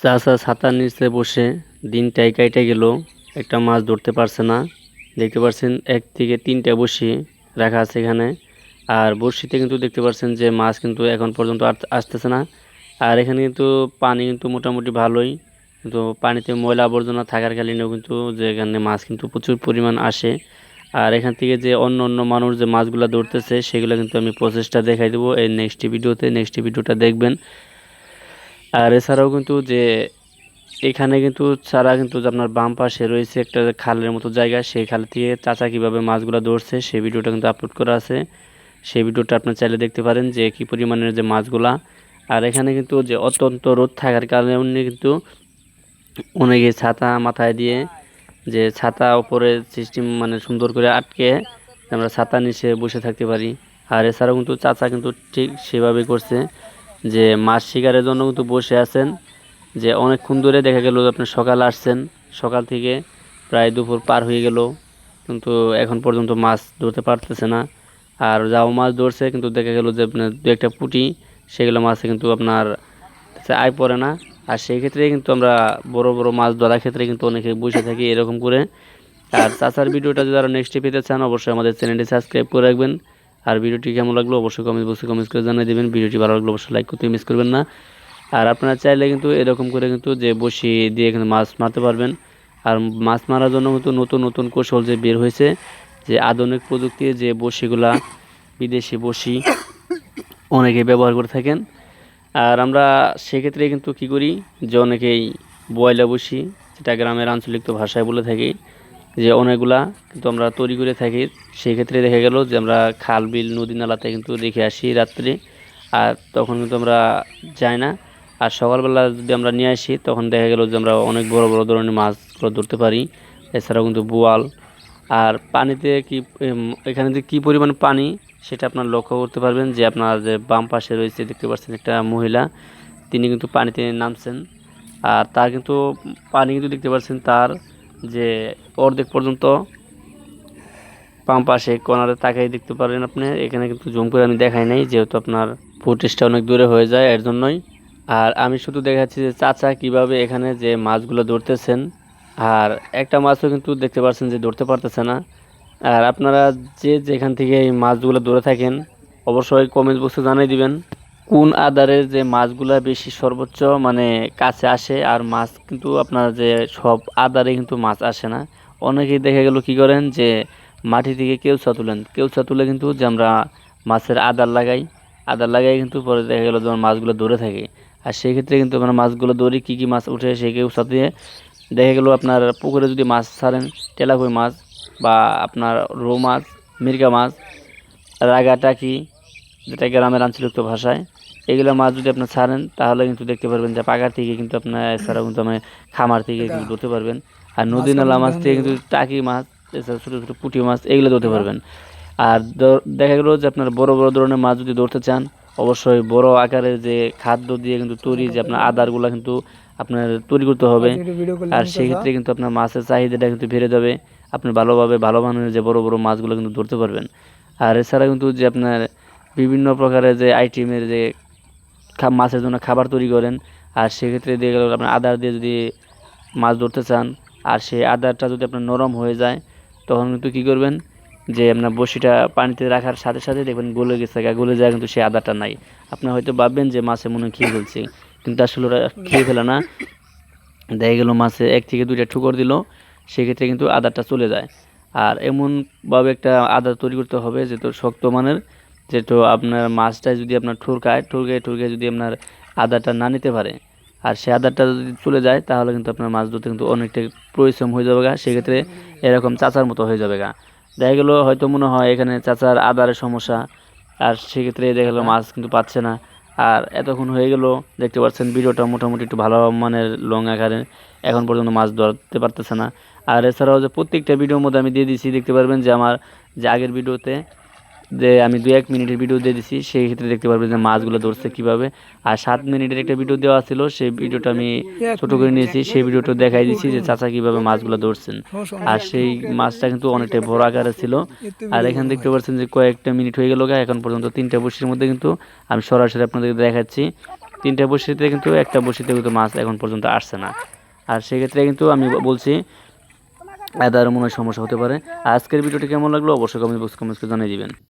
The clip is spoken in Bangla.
চাচা ছাতার নিচে বসে দিনটাই কাইটে গেল, একটা মাছ ধরতে পারছে না। দেখতে পাচ্ছেন এক থেকে তিনটা বসি রাখা আছে এখানে। আর বড়শিতে কিন্তু দেখতে পাচ্ছেন যে মাছ কিন্তু এখন পর্যন্ত আসতেছে না। আর এখানে কিন্তু পানি কিন্তু মোটামুটি ভালোই। কিন্তু পানিতে ময়লা আবর্জনা থাকার কারণেও কিন্তু যে এখানে মাছ কিন্তু প্রচুর পরিমাণ আসে। আর এখান থেকে যে অন্য অন্য মানুষ যে মাছগুলো ধরতেছে, সেগুলো কিন্তু আমি প্রসেসটা দেখাই দেবো এই নেক্সট ভিডিওতে নেক্সট ভিডিওটা দেখবেন। আর এছাড়াও কিন্তু যে এখানে কিন্তু ছাড়া কিন্তু আপনার বাম পাশে রয়েছে একটা খালের মতো জায়গা, সেই খাল থেকে চাচা কীভাবে মাছগুলো ধরছে, সেই ভিডিওটা কিন্তু আপলোড করা আছে। সেই ভিডিওটা আপনার চাইলে দেখতে পারেন যে কী পরিমাণের যে মাছগুলা। আর এখানে কিন্তু যে অত্যন্ত রোদ থাকার কারণে কিন্তু অনেকে ছাতা মাথায় দিয়ে যে ছাতা ওপরে সিস্টেম মানে সুন্দর করে আটকে আমরা ছাতা নিচে বসে থাকতে পারি। আর এছাড়াও কিন্তু চাচা কিন্তু ঠিক সেভাবে করছে। যে মাছ শিকারের জন্য কিন্তু বসে আছেন, যে অনেকক্ষণ ধরে দেখা গেল আপনি সকাল আসছেন, সকাল থেকে প্রায় দুপুর পার হয়ে গেল, কিন্তু এখন পর্যন্ত মাছ ধরতে পারতেছে না। আর যাও মাছ ধরছে, কিন্তু দেখা গেল যে আপনার দু একটা পুঁটি, সেগুলো মাছে কিন্তু আপনার আয় পড়ে না। আর সেই ক্ষেত্রে কিন্তু আমরা বড় বড় মাছ ধরার ক্ষেত্রে কিন্তু অনেকে বসে থাকি এরকম করে। আর চাচার ভিডিওটা যদি আরও নেক্সটে পেতে চান, অবশ্যই আমাদের চ্যানেলটি সাবস্ক্রাইব করে রাখবেন। আর ভিডিওটি কেমন লাগল অবশ্যই কমেন্ট বক্সে কমেন্ট করে জানিয়ে দেবেন। ভিডিওটি ভালো লাগল অবশ্যই লাইক করতে মিস করবেন না। আর আপনারা চাইলে কিন্তু এরকম করে কিন্তু যে বসি দিয়ে কিন্তু মাছ মারতে পারবেন। আর মাছ মারার জন্য কিন্তু নতুন নতুন কৌশল যে বের হয়েছে, যে আধুনিক প্রযুক্তির যে বসিগুলা বিদেশি বসি অনেকে ব্যবহার করে থাকেন। আর আমরা সেক্ষেত্রে কিন্তু কি করি, যে অনেকেই বয়লা বসি, যেটা গ্রামের আঞ্চলিক তো ভাষায় বলে থাকি। যে অনেকগুলা কিন্তু আমরা তৈরি করে থাকি সেই ক্ষেত্রে দেখা গেল যে আমরা খাল, বিল, নদী নালাতে কিন্তু রেখে আসি রাত্রে। আর তখন কিন্তু আমরা যাই না। আর সকালবেলা যদি আমরা নিয়ে আসি, তখন দেখা গেল যে আমরা অনেক বড় বড় ধরনের মাছগুলো ধরতে পারি। এছাড়াও কিন্তু বোয়াল। আর পানিতে কি এখানে যে কী পরিমাণ পানি, সেটা আপনার লক্ষ্য করতে পারবেন যে আপনার যে বাম পাশে রয়েছে, দেখতে পাচ্ছেন একটা মহিলা, তিনি কিন্তু পানিতে নামছেন। আর তার কিন্তু, পানি কিন্তু দেখতে পাচ্ছেন তার যে অর্ধেক পর্যন্ত পাম্প পাশে কর্নারে তাকাই দেখতে পারেন আপনি। এখানে কিন্তু জুম করে আমি দেখাই নাই, যেহেতু আপনার ফুটেজটা অনেক দূরে হয়ে যায়, এর জন্যই। আর আমি শুধু দেখাচ্ছি যে চাচা কীভাবে এখানে যে মাছগুলো ধরতেছেন। আর একটা মাছও কিন্তু দেখতে পাচ্ছেন যে ধরতে পারতেছে না। আর আপনারা যে যেখান থেকে এই মাছগুলো ধরে থাকেন, অবশ্যই কমেন্ট বক্সে জানিয়ে দিবেন। কোন আদারের যে মাছগুলা বেশি সর্বোচ্চ মানে কাছে আসে আর মাছ কিন্তু আপনার যে সব আদারে কিন্তু মাছ আসে না? অনেকেই দেখা গেল কি করেন যে মাটি থেকে কেউচা তুলেন। কেউচা তুলে কিন্তু যে আমরা মাছের আদার লাগাই। আদার লাগাই কিন্তু পরে দেখা গেলো যখন মাছগুলো ধরে থাকে। আর সেই ক্ষেত্রে কিন্তু আমরা মাছগুলো ধরি কী কী মাছ উঠে সেই কেউচা দিয়ে দেখা গেলো আপনার পুকুরে যদি মাছ ছাড়েন তেলাকুই মাছ বা আপনার রৌ মাছ, মির্গা মাছ রাগা টাকি যেটা গ্রামের আঞ্চলিক ভাষায় এগুলো মাছ যদি আপনার ছাড়েন তাহলে কিন্তু দেখতে পারবেন যে পাকার থেকে কিন্তু আপনার এছাড়াও কিন্তু আমি খামার থেকে কিন্তু ধরতে পারবেন। আর নদী নালা মাছ থেকে কিন্তু টাকি মাছ এছাড়া ছোটো ছোটো পুঁটি মাছ এগুলো ধরতে পারবেন। আর দেখা গেলো যে আপনার বড় বড় ধরনের মাছ যদি ধরতে চান অবশ্যই বড় আকারের যে খাদ্য দিয়ে কিন্তু তৈরি যে আপনার আদারগুলো কিন্তু আপনার তৈরি করতে হবে। আর সেক্ষেত্রে কিন্তু আপনার মাছের চাহিদাটা কিন্তু বেড়ে যাবে। আপনি ভালোভাবে ভালো মানের যে বড় বড় মাছগুলো কিন্তু ধরতে পারবেন। আর এছাড়া কিন্তু যে আপনার বিভিন্ন প্রকারের যে আইটেমের যে মাছের জন্য খাবার তৈরি করেন। আর সেক্ষেত্রে দিয়ে গেল আপনার আদার দিয়ে যদি মাছ ধরতে চান, আর সেই আদারটা যদি আপনার নরম হয়ে যায়, তখন কিন্তু কী করবেন যে আপনার বড়শিটা পানিতে রাখার সাথে সাথে দেখবেন গলে গেছে, গা গলে যায় কিন্তু সেই আদারটা নাই। আপনি হয়তো ভাববেন যে মাছে মনে খেয়ে ফেলছে, কিন্তু আসলে ওরা খেয়ে ফেলে না। দেখা গেলো মাছে এক থেকে দুইটা ঠুকর দিল, সেক্ষেত্রে কিন্তু আদারটা চলে যায়। আর এমনভাবে একটা আদা তৈরি করতে হবে যেহেতু শক্ত মানের যেহেতু আপনার মাছটা যদি আপনার ঠুরকায় ঠুরকায় ঠুরকায় যদি আপনার আদারটা না নিতে পারে, আর সে আদারটা যদি চলে যায়, তাহলে কিন্তু আপনার মাছ ধরতে কিন্তু অনেকটা পরিশ্রম হয়ে যাবে গা। সেক্ষেত্রে এরকম চাচার মতো হয়ে যাবে গা। দেখা গেলো হয়তো মনে হয় এখানে চাচার আদারের সমস্যা, আর সেক্ষেত্রে দেখা গেলো মাছ কিন্তু পাচ্ছে না। আর এতক্ষণ হয়ে গেল, দেখতে পাচ্ছেন ভিডিওটা মোটামুটি একটু ভালো মানের লং আকারে। এখন পর্যন্ত মাছ ধরতে পারতেছে না। আর এছাড়াও যে প্রত্যেকটা ভিডিওর মধ্যে আমি দিয়ে দিচ্ছি দেখতে পারবেন যে আমার যে আগের ভিডিওতে যে আমি দু এক মিনিটের ভিডিও দিয়ে দিছি, সেই ক্ষেত্রে দেখতে পারবেন যে মাছগুলো ধরছে কীভাবে। আর সাত মিনিটের একটা ভিডিও দেওয়া ছিল, সেই ভিডিওটা আমি ছোটো করে নিয়েছি, সেই ভিডিওটা দেখাই দিচ্ছি যে চাচা কীভাবে মাছগুলো ধরছেন। আর সেই মাছটা কিন্তু অনেকটা বড় আকারে ছিল। আর এখানে দেখতে পাচ্ছেন যে কয়েকটা মিনিট হয়ে গেল এখন পর্যন্ত তিনটা বসির মধ্যে কিন্তু আমি সরাসরি আপনাদেরকে দেখাচ্ছি। তিনটা বড়শিতে কিন্তু একটা বসিতে কিন্তু মাছ এখন পর্যন্ত আসছে না। আর সেক্ষেত্রে কিন্তু আমি বলছি এদার মনে হয় সমস্যা হতে পারে। আজকের ভিডিওটি কেমন লাগল? অবশ্যই কমেন্ট বক্স কমেন্টস করে জানিয়ে দিবেন।